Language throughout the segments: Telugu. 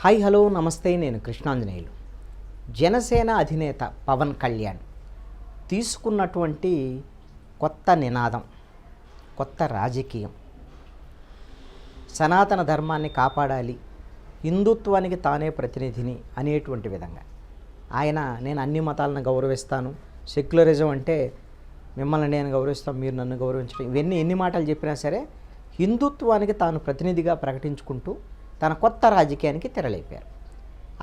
హాయ్ హలో నమస్తే నేను కృష్ణాంజనేయులు. జనసేన అధినేత పవన్ కళ్యాణ్ తీసుకున్నటువంటి కొత్త నినాదం కొత్త రాజకీయం. సనాతన ధర్మాన్ని కాపాడాలి హిందుత్వానికి తానే ప్రతినిధిని అనేటువంటి విధంగా. ఆయన నేను అన్ని మతాలను గౌరవిస్తాను. సెక్యులరిజం అంటే మిమ్మల్ని నేను గౌరవిస్తాను మీరు నన్ను గౌరవించడం. ఇవన్నీ ఎన్ని మాటలు చెప్పినా సరే హిందుత్వానికి తాను ప్రతినిధిగా ప్రకటించుకుంటూ తన కొత్త రాజకీయానికి తెరలేపారు.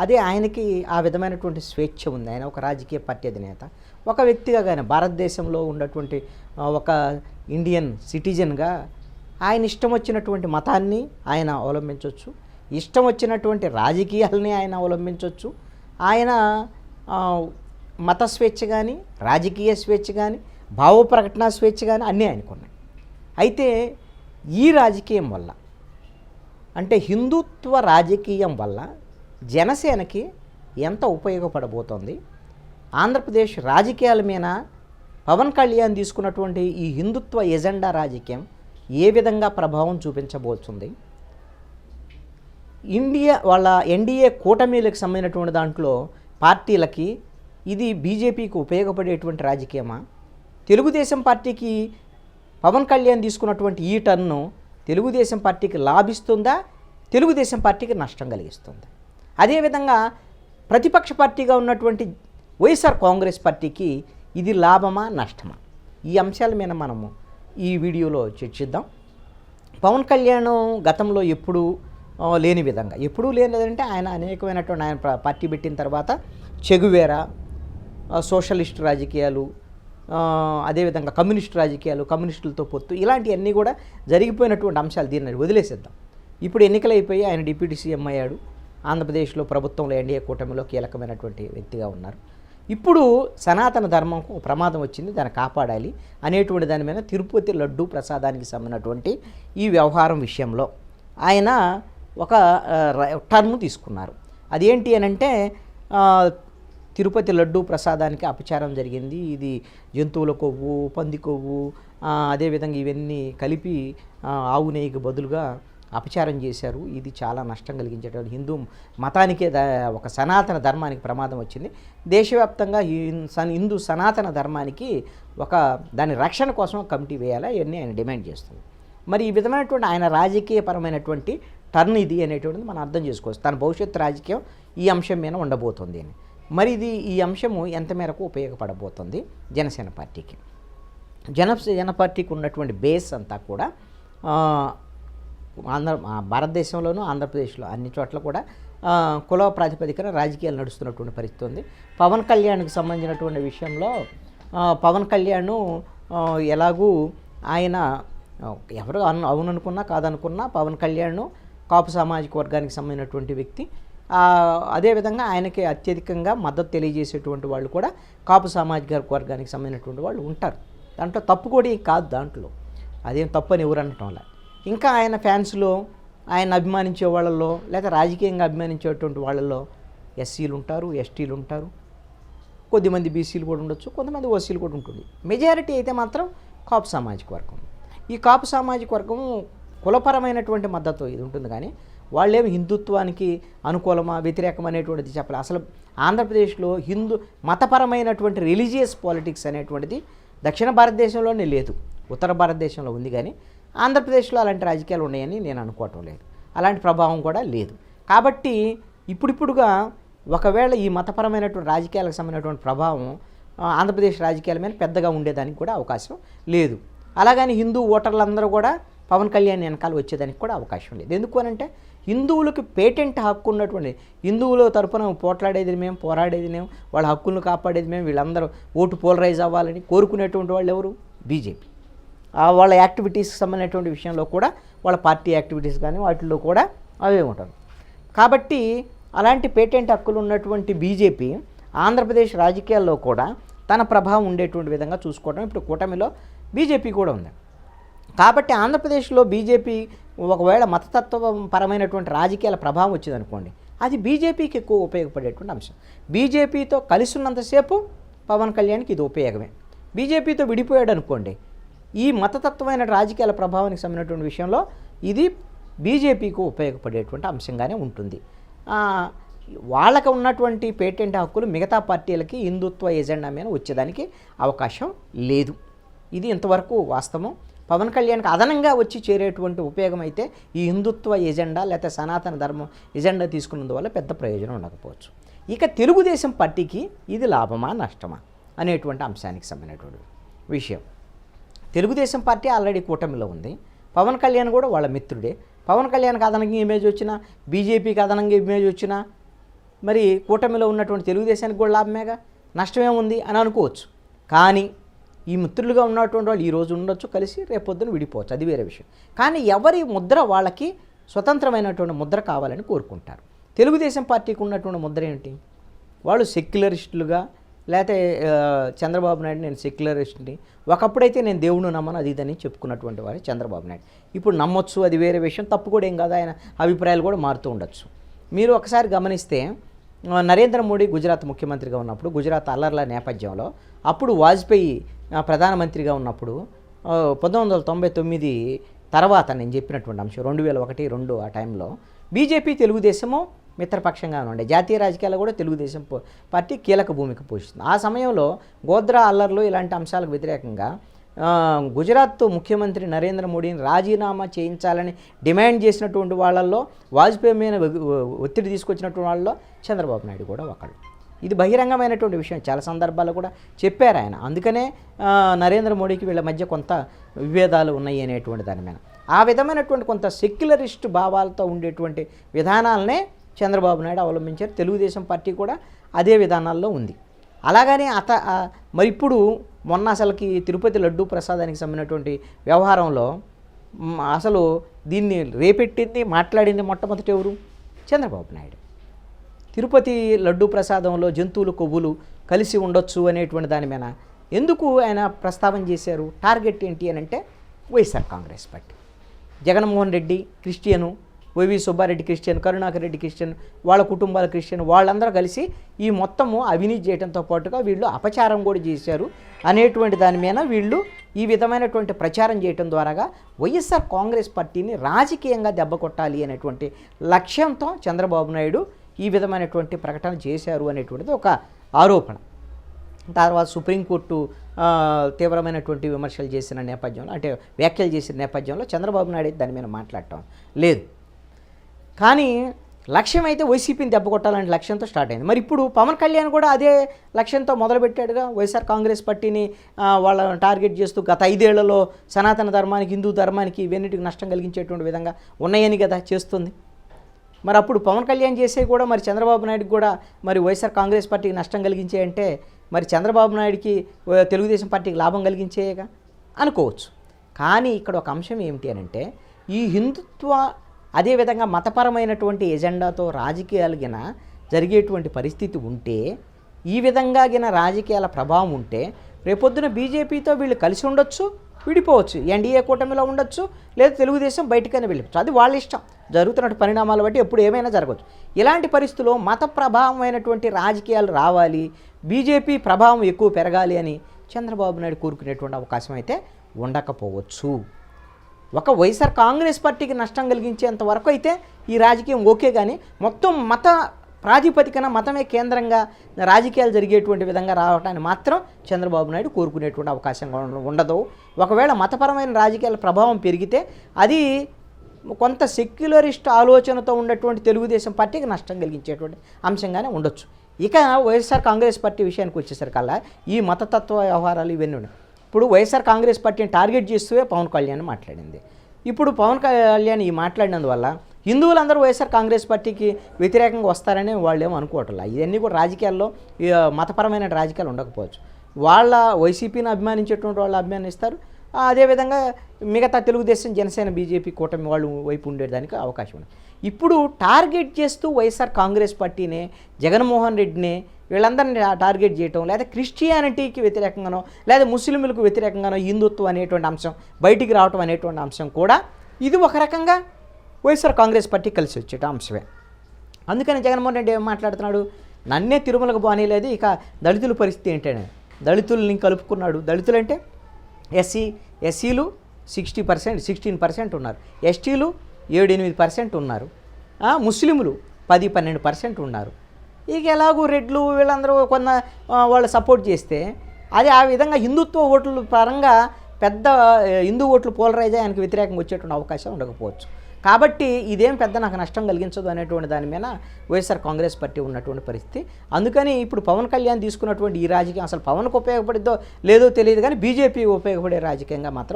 అదే ఆయనకి ఆ విధమైనటువంటి స్వేచ్ఛ ఉంది. ఆయన ఒక రాజకీయ పార్టీ అధినేత. ఒక వ్యక్తిగా కానీ భారతదేశంలో ఉన్నటువంటి ఒక ఇండియన్ సిటిజన్గా ఆయన ఇష్టం వచ్చినటువంటి మతాన్ని ఆయన అవలంబించవచ్చు ఇష్టం వచ్చినటువంటి రాజకీయాలని ఆయన అవలంబించవచ్చు ఆయన మత స్వేచ్ఛ కానీ రాజకీయ స్వేచ్ఛ కానీ భావ ప్రకటన స్వేచ్ఛ కానీ అన్నీ ఆయనకున్నాయి. అయితే ఈ రాజకీయం వల్ల అంటే హిందుత్వ రాజకీయం వల్ల జనసేనకి ఎంత ఉపయోగపడబోతోంది? ఆంధ్రప్రదేశ్ రాజకీయాల మీద పవన్ కళ్యాణ్ తీసుకున్నటువంటి ఈ హిందుత్వ ఎజెండా రాజకీయం ఏ విధంగా ప్రభావం చూపించబోతుంది? ఇండియా వాళ్ళ ఎన్డీఏ కూటమిలకు సంబంధించినటువంటి దాంట్లో పార్టీలకి ఇది బీజేపీకి ఉపయోగపడేటువంటి రాజకీయమా? తెలుగుదేశం పార్టీకి పవన్ కళ్యాణ్ తీసుకున్నటువంటి ఈ టర్ను తెలుగుదేశం పార్టీకి లాభిస్తుందా? తెలుగుదేశం పార్టీకి నష్టం కలిగిస్తుందా? అదేవిధంగా ప్రతిపక్ష పార్టీగా ఉన్నటువంటి వైఎస్ఆర్ కాంగ్రెస్ పార్టీకి ఇది లాభమా నష్టమా? ఈ అంశాల మీద మనము ఈ వీడియోలో చర్చిద్దాం. పవన్ కళ్యాణ్ గతంలో ఎప్పుడూ లేని విధంగా ఎప్పుడూ లేనిదంటే ఆయన అనేకమైనటువంటి ఆయన పార్టీ పెట్టిన తర్వాత చెగువేరా సోషలిస్ట్ రాజకీయాలు అదేవిధంగా కమ్యూనిస్ట్ రాజకీయాలు కమ్యూనిస్టులతో పొత్తు ఇలాంటివన్నీ కూడా జరిగిపోయినటువంటి అంశాలు దీన్ని వదిలేసేద్దాం. ఇప్పుడు ఎన్నికలైపోయి ఆయన డిప్యూటీ సీఎం అయ్యాడు. ఆంధ్రప్రదేశ్లో ప్రభుత్వంలో ఎన్డీఏ కూటమిలో కీలకమైనటువంటి వ్యక్తిగా ఉన్నారు. ఇప్పుడు సనాతన ధర్మంకు ప్రమాదం వచ్చింది దాన్ని కాపాడాలి అనేటువంటి దాని మీద తిరుపతి లడ్డూ ప్రసాదానికి సంబంధించినటువంటి ఈ వ్యవహారం విషయంలో ఆయన ఒక ర- టర్మ్ తీసుకున్నారు. అదేంటి అని అంటే తిరుపతి లడ్డూ ప్రసాదానికి అపచారం జరిగింది. ఇది జంతువుల కొవ్వు పంది కొవ్వు అదేవిధంగా ఇవన్నీ కలిపి ఆవు నెయ్యికి బదులుగా అపచారం చేశారు. ఇది చాలా నష్టం కలిగించేటువంటి హిందూ మతానికే ఒక సనాతన ధర్మానికి ప్రమాదం వచ్చింది. దేశవ్యాప్తంగా ఈ సన్ హిందూ సనాతన ధర్మానికి ఒక దాని రక్షణ కోసం కమిటీ వేయాలా. ఇవన్నీ ఆయన డిమాండ్ చేస్తుంది. మరి ఈ విధమైనటువంటి ఆయన రాజకీయపరమైనటువంటి టర్న్ ఇది అనేటువంటిది మనం అర్థం చేసుకోవచ్చు. తన భవిష్యత్తు రాజకీయం ఈ అంశం మీద ఉండబోతుంది అని. మరి ఇది ఈ అంశము ఎంత మేరకు ఉపయోగపడబోతుంది జనసేన పార్టీకి? జనసేన పార్టీకి ఉన్నటువంటి బేస్ అంతా కూడా ఆంధ్ర భారతదేశంలోనూ ఆంధ్రప్రదేశ్లో అన్ని చోట్ల కూడా కుల ప్రాతిపదికన రాజకీయాలు నడుస్తున్నటువంటి పరిస్థితి ఉంది. పవన్ కళ్యాణ్కి సంబంధించినటువంటి విషయంలో పవన్ కళ్యాణ్ ఎలాగూ ఆయన ఎవరు అవుననుకున్నా కాదనుకున్నా పవన్ కళ్యాణ్ కాపు సామాజిక వర్గానికి సంబంధించినటువంటి వ్యక్తి అదేవిధంగా ఆయనకి అత్యధికంగా మద్దతు తెలియజేసేటువంటి వాళ్ళు కూడా కాపు సామాజిక వర్గానికి సంబంధించినటువంటి వాళ్ళు ఉంటారు. దాంట్లో తప్పు కూడా ఏం కాదు దాంట్లో. అదేం తప్పు అని ఎవరు అనటం వల్ల ఇంకా ఆయన ఫ్యాన్స్లో ఆయన అభిమానించే వాళ్ళల్లో లేక రాజకీయంగా అభిమానించేటువంటి వాళ్ళల్లో ఎస్సీలు ఉంటారు ఎస్టీలు ఉంటారు కొద్దిమంది బీసీలు కూడా ఉండొచ్చు కొంతమంది ఓసీలు కూడా ఉంటుంది. మెజారిటీ అయితే మాత్రం కాపు సామాజిక వర్గం. ఈ కాపు సామాజిక వర్గం కులపరమైనటువంటి మద్దతు ఇది ఉంటుంది కానీ వాళ్ళేమి హిందుత్వానికి అనుకూలమా వ్యతిరేకం అనేటువంటిది చెప్పాలి. అసలు ఆంధ్రప్రదేశ్లో హిందూ మతపరమైనటువంటి రిలీజియస్ పాలిటిక్స్ అనేటువంటిది దక్షిణ భారతదేశంలోనే లేదు. ఉత్తర భారతదేశంలో ఉంది కానీ ఆంధ్రప్రదేశ్లో అలాంటి రాజకీయాలు ఉన్నాయని నేను అనుకోవటం లేదు. అలాంటి ప్రభావం కూడా లేదు. కాబట్టి ఇప్పుడిప్పుడుగా ఒకవేళ ఈ మతపరమైనటువంటి రాజకీయాలకు సంబంధించినటువంటి ప్రభావం ఆంధ్రప్రదేశ్ రాజకీయాల మీద పెద్దగా ఉండేదానికి కూడా అవకాశం లేదు. అలాగని హిందూ ఓటర్లందరూ కూడా పవన్ కళ్యాణ్ వెనకాల వచ్చేదానికి కూడా అవకాశం లేదు. ఎందుకు అనంటే హిందువులకు పేటెంట్ హక్కు ఉన్నటువంటి హిందువుల తరపున పోట్లాడేది మేము పోరాడేది మేము వాళ్ళ హక్కులను కాపాడేది మేము వీళ్ళందరూ ఓటు పోలరైజ్ అవ్వాలని కోరుకునేటువంటి వాళ్ళు ఎవరు? బీజేపీ. వాళ్ళ యాక్టివిటీస్కి సంబంధించినటువంటి విషయంలో కూడా వాళ్ళ పార్టీ యాక్టివిటీస్ కానీ వాటిల్లో కూడా అవే ఉంటారు. కాబట్టి అలాంటి పేటెంట్ హక్కులు ఉన్నటువంటి బీజేపీ ఆంధ్రప్రదేశ్ రాజకీయాల్లో కూడా తన ప్రభావం ఉండేటువంటి విధంగా చూసుకోవడం ఇప్పుడు కూటమిలో బీజేపీ కూడా ఉంది. కాబట్టి ఆంధ్రప్రదేశ్లో బీజేపీ ఒకవేళ మతతత్వపరమైనటువంటి రాజకీయాల ప్రభావం వచ్చిందనుకోండి అది బీజేపీకి ఎక్కువ ఉపయోగపడేటువంటి అంశం. బీజేపీతో కలిసి ఉన్నంతసేపు పవన్ కళ్యాణ్కి ఇది ఉపయోగమే. బీజేపీతో విడిపోయాడు అనుకోండి ఈ మతతత్వమైన రాజకీయాల ప్రభావానికి సంబంధించినటువంటి విషయంలో ఇది బీజేపీకి ఉపయోగపడేటువంటి అంశంగానే ఉంటుంది. వాళ్ళకు ఉన్నటువంటి పేటెంట్ హక్కులు మిగతా పార్టీలకి హిందుత్వ ఎజెండా మీద వచ్చేదానికి అవకాశం లేదు. ఇది ఇంతవరకు వాస్తవం. పవన్ కళ్యాణ్కి అదనంగా వచ్చి చేరేటువంటి ఉపయోగం అయితే ఈ హిందుత్వ ఎజెండా లేకపోతే సనాతన ధర్మం ఎజెండా తీసుకున్నందువల్ల పెద్ద ప్రయోజనం ఉండకపోవచ్చు. ఇక తెలుగుదేశం పార్టీకి ఇది లాభమా నష్టమా అనేటువంటి అంశానికి సంబంధించినటువంటి విషయం. తెలుగుదేశం పార్టీ ఆల్రెడీ కూటమిలో ఉంది. పవన్ కళ్యాణ్ కూడా వాళ్ళ మిత్రుడే. పవన్ కళ్యాణ్కి అదనంగా ఇమేజ్ వచ్చినా బీజేపీకి అదనంగా ఇమేజ్ వచ్చినా మరి కూటమిలో ఉన్నటువంటి తెలుగుదేశానికి కూడా లాభమేగా? నష్టమేముంది అని అనుకోవచ్చు. కానీ ఈ మిత్రులుగా ఉన్నటువంటి వాళ్ళు ఈ రోజు ఉండొచ్చు కలిసి రేపొద్దున విడిపోవచ్చు. అది వేరే విషయం. కానీ ఎవరి ముద్ర వాళ్ళకి స్వతంత్రమైనటువంటి ముద్ర కావాలని కోరుకుంటారు. తెలుగుదేశం పార్టీకి ఉన్నటువంటి ముద్ర ఏంటి? వాళ్ళు సెక్యులరిస్టులుగా లేకపోతే చంద్రబాబు నాయుడు నేను సెక్యులరిస్ట్ని ఒకప్పుడైతే నేను దేవుడు నమ్మను అది ఇదని చెప్పుకున్నటువంటి వారు చంద్రబాబు నాయుడు. ఇప్పుడు నమ్మొచ్చు అది వేరే విషయం తప్పు కూడా ఏం కాదు ఆయన అభిప్రాయాలు కూడా మారుతూ ఉండొచ్చు. మీరు ఒకసారి గమనిస్తే నరేంద్ర మోడీ గుజరాత్ ముఖ్యమంత్రిగా ఉన్నప్పుడు గుజరాత్ అల్లర్ల నేపథ్యంలో అప్పుడు వాజ్పేయి ప్రధానమంత్రిగా ఉన్నప్పుడు పంతొమ్మిది వందల తొంభై తొమ్మిది తర్వాత నేను చెప్పినటువంటి అంశం రెండు వేల ఒకటి రెండు ఆ టైంలో బీజేపీ తెలుగుదేశము మిత్రపక్షంగా ఉండే జాతీయ రాజకీయాల్లో కూడా తెలుగుదేశం పార్టీ కీలక భూమిక పోషిస్తుంది. ఆ సమయంలో గోద్రా అల్లర్లు ఇలాంటి అంశాలకు వ్యతిరేకంగా గుజరాత్ ముఖ్యమంత్రి నరేంద్ర మోడీని రాజీనామా చేయించాలని డిమాండ్ చేసినటువంటి వాళ్ళల్లో వాజ్పేయి మీద ఒత్తిడి తీసుకొచ్చినటువంటి వాళ్ళలో చంద్రబాబు నాయుడు కూడా ఒకళ్ళు. ఇది బహిరంగమైనటువంటి విషయం. చాలా సందర్భాల్లో కూడా చెప్పారు ఆయన. అందుకనే నరేంద్ర మోడీకి వీళ్ళ మధ్య కొంత విభేదాలు ఉన్నాయి అనేటువంటి దాని మీద. ఆ విధమైనటువంటి కొంత సెక్యులరిస్ట్ భావాలతో ఉండేటువంటి విధానాలనే చంద్రబాబు నాయుడు అవలంబించారు. తెలుగుదేశం పార్టీ కూడా అదే విధానాల్లో ఉంది. అలాగనే అత మరి ఇప్పుడు మొన్న అసలుకి తిరుపతి లడ్డూ ప్రసాదానికి సంబంధించినటువంటి వ్యవహారంలో అసలు దీన్ని రేపెట్టింది మాట్లాడింది మొట్టమొదటి ఎవరు? చంద్రబాబు నాయుడు. తిరుపతి లడ్డు ప్రసాదంలో జంతువులు కొవ్వులు కలిసి ఉండొచ్చు అనేటువంటి దాని మీద ఎందుకు ఆయన ప్రస్తావన చేశారు? టార్గెట్ ఏంటి అని అంటే YSR Congress party. Jaganmohan Reddy Christian YV Subbareddy Christian Karunakar Reddy Christian వాళ్ళ కుటుంబాల క్రిస్టియన్ వాళ్ళందరూ కలిసి ఈ మొత్తము అవినీతి చేయడంతో పాటుగా వీళ్ళు అపచారం కూడా చేశారు అనేటువంటి దాని మీద వీళ్ళు ఈ విధమైనటువంటి ప్రచారం చేయటం ద్వారాగా వైఎస్ఆర్ కాంగ్రెస్ పార్టీని రాజకీయంగా దెబ్బ కొట్టాలి అనేటువంటి లక్ష్యంతో చంద్రబాబు నాయుడు ఈ విధమైనటువంటి ప్రకటన చేశారు అనేటువంటిది ఒక ఆరోపణ. తర్వాత సుప్రీంకోర్టు తీవ్రమైనటువంటి విమర్శలు చేసిన నేపథ్యంలో అంటే వ్యాఖ్యలు చేసిన నేపథ్యంలో చంద్రబాబు నాయుడు దాని మీద మాట్లాడటం లేదు. కానీ లక్ష్యం అయితే వైసీపీని దెబ్బకొట్టాలనే లక్ష్యంతో స్టార్ట్ అయింది. మరి ఇప్పుడు పవన్ కళ్యాణ్ కూడా అదే లక్ష్యంతో మొదలుపెట్టాడుగా. వైఎస్ఆర్ కాంగ్రెస్ పార్టీని వాళ్ళ టార్గెట్ చేస్తూ గత ఐదేళ్ళలో సనాతన ధర్మానికి హిందూ ధర్మానికి ఇవన్నిటికి నష్టం కలిగించేటువంటి విధంగా ఉన్నాయని కదా చేస్తుంది. మరి అప్పుడు పవన్ కళ్యాణ్ చేసే కూడా మరి చంద్రబాబు నాయుడుకి కూడా మరి వైఎస్ఆర్ కాంగ్రెస్ పార్టీకి నష్టం కలిగించే అంటే మరి చంద్రబాబు నాయుడికి తెలుగుదేశం పార్టీకి లాభం కలిగించేయగా? అనుకోవచ్చు. కానీ ఇక్కడ ఒక అంశం ఏమిటి అని అంటే ఈ హిందుత్వ అదేవిధంగా మతపరమైనటువంటి ఎజెండాతో రాజకీయాలు గిన జరిగేటువంటి పరిస్థితి ఉంటే ఈ విధంగా గిన రాజకీయాల ప్రభావం ఉంటే రేపొద్దున బీజేపీతో వీళ్ళు కలిసి ఉండొచ్చు? విడిపోవచ్చు. ఎన్డీఏ కూటమిలో ఉండొచ్చు లేదా తెలుగుదేశం బయటికైనా వెళ్ళవచ్చు అది వాళ్ళ ఇష్టం. జరుగుతున్న పరిణామాలు బట్టి ఎప్పుడు ఏమైనా జరగవచ్చు. ఇలాంటి పరిస్థితుల్లో మత ప్రభావమైనటువంటి రాజకీయాలు రావాలి బీజేపీ ప్రభావం ఎక్కువ పెరగాలి అని చంద్రబాబు నాయుడు కోరుకునేటువంటి అవకాశం అయితే ఉండకపోవచ్చు. ఒక వైఎస్ఆర్ కాంగ్రెస్ పార్టీకి నష్టం కలిగించేంత వరకు అయితే ఈ రాజకీయం ఓకే కానీ మొత్తం మత ప్రాతిపదికన మతమే కేంద్రంగా రాజకీయాలు జరిగేటువంటి విధంగా రావటాన్ని మాత్రం చంద్రబాబు నాయుడు కోరుకునేటువంటి అవకాశం ఉండదు. ఒకవేళ మతపరమైన రాజకీయాల ప్రభావం పెరిగితే అది కొంత సెక్యులరిస్ట్ ఆలోచనతో ఉన్నటువంటి తెలుగుదేశం పార్టీకి నష్టం కలిగించేటువంటి అంశంగానే ఉండొచ్చు. ఇక వైఎస్ఆర్ కాంగ్రెస్ పార్టీ విషయానికి వచ్చేసరికల్లా ఈ మతతత్వ వ్యవహారాలు ఇవన్నీ ఉన్నాయి. ఇప్పుడు వైఎస్ఆర్ కాంగ్రెస్ పార్టీని టార్గెట్ చేస్తూ పవన్ కళ్యాణ్ మాట్లాడింది. ఇప్పుడు పవన్ కళ్యాణ్ ఈ మాట్లాడినందువల్ల హిందువులందరూ వైఎస్ఆర్ కాంగ్రెస్ పార్టీకి వ్యతిరేకంగా వస్తారని వాళ్ళు ఏమో అనుకోవట్లేదు ఇవన్నీ కూడా రాజకీయాల్లో మతపరమైన రాజకీయాలు ఉండకపోవచ్చు. వాళ్ళ వైసీపీని అభిమానించేటువంటి వాళ్ళు అభిమానిస్తారు. అదేవిధంగా మిగతా తెలుగుదేశం జనసేన బీజేపీ కూటమి వాళ్ళు వైపు ఉండేదానికి అవకాశం ఉంది. ఇప్పుడు టార్గెట్ చేస్తూ వైఎస్ఆర్ కాంగ్రెస్ పార్టీనే జగన్మోహన్ రెడ్డిని వీళ్ళందరినీ టార్గెట్ చేయటం లేదా క్రిస్టియానిటీకి వ్యతిరేకంగానో లేదా ముస్లింలకు వ్యతిరేకంగానో హిందుత్వం అనేటువంటి అంశం బయటికి రావటం అనేటువంటి అంశం కూడా ఇది ఒక రకంగా వైఎస్ఆర్ కాంగ్రెస్ పార్టీ కలిసి వచ్చేట అంశమే. అందుకని జగన్మోహన్ రెడ్డి ఏం మాట్లాడుతున్నాడు? నన్నే తిరుమలకు బానేలేదు ఇక దళితుల పరిస్థితి ఏంటని? దళితుల్ని కలుపుకున్నాడు. దళితులు అంటే ఎస్సీ ఎస్సీలు సిక్స్టీ పర్సెంట్ సిక్స్టీన్ పర్సెంట్ ఉన్నారు. ఎస్టీలు ఏడు ఎనిమిది పర్సెంట్ ఉన్నారు. ముస్లింలు పది పన్నెండు పర్సెంట్ ఉన్నారు. ఇక ఎలాగూ రెడ్లు వీళ్ళందరూ కొన్న వాళ్ళు సపోర్ట్ చేస్తే అది ఆ విధంగా హిందుత్వ ఓట్ల పరంగా పెద్ద హిందూ ఓట్లు పోలరైజ్ ఆయనకు వ్యతిరేకంగా వచ్చేటువంటి అవకాశం ఉండకపోవచ్చు. కాబట్టి ఇదేం పెద్ద నాకు నష్టం కలిగించదు అనేటువంటి దాని మీద వైఎస్ఆర్ కాంగ్రెస్ పార్టీ ఉన్నటువంటి పరిస్థితి. అందుకని ఇప్పుడు పవన్ కళ్యాణ్ తీసుకున్నటువంటి ఈ రాజకీయం అసలు పవన్కు ఉపయోగపడిద్దో లేదో తెలియదు కానీ బీజేపీ ఉపయోగపడే రాజకీయంగా మాత్రం